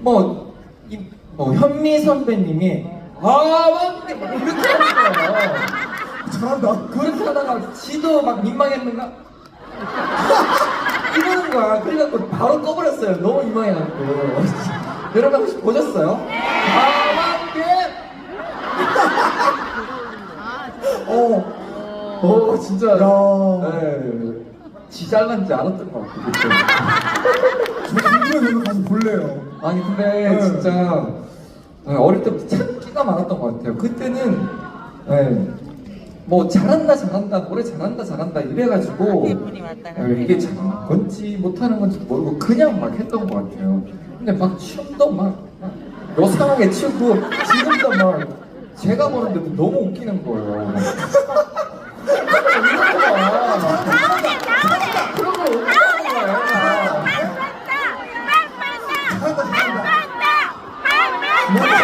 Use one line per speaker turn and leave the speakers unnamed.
뭐, 이, 뭐 현미 선배님이 아 맞네 뭐 이렇게 하는 거예요.
잘한다.
그렇게 하다가 지도 막 민망했는가? 이러는 거야. 그래갖고 바로 꺼버렸어요. 너무 민망해갖고. 여러분 혹시 보셨어요? 아 맞네.
어.
오 진짜.
야.
네. 지 잘난지 알았던 것. 그때.
저 김지현 오늘 가서 볼래요.
아니 근데
네.
진짜 네, 어릴 때부터 참 끼가 많았던 것 같아요. 그때는 네, 뭐 잘한다 잘한다 노래 잘한다 잘한다 이래가지고 네, 이게 잘하는 건지 못하는 건지 모르고 그냥 막 했던 것 같아요. 근데 막 춤도 막 요상하게 추고 지금도 막 제가 보는데도 너무 웃기는 거예요. Never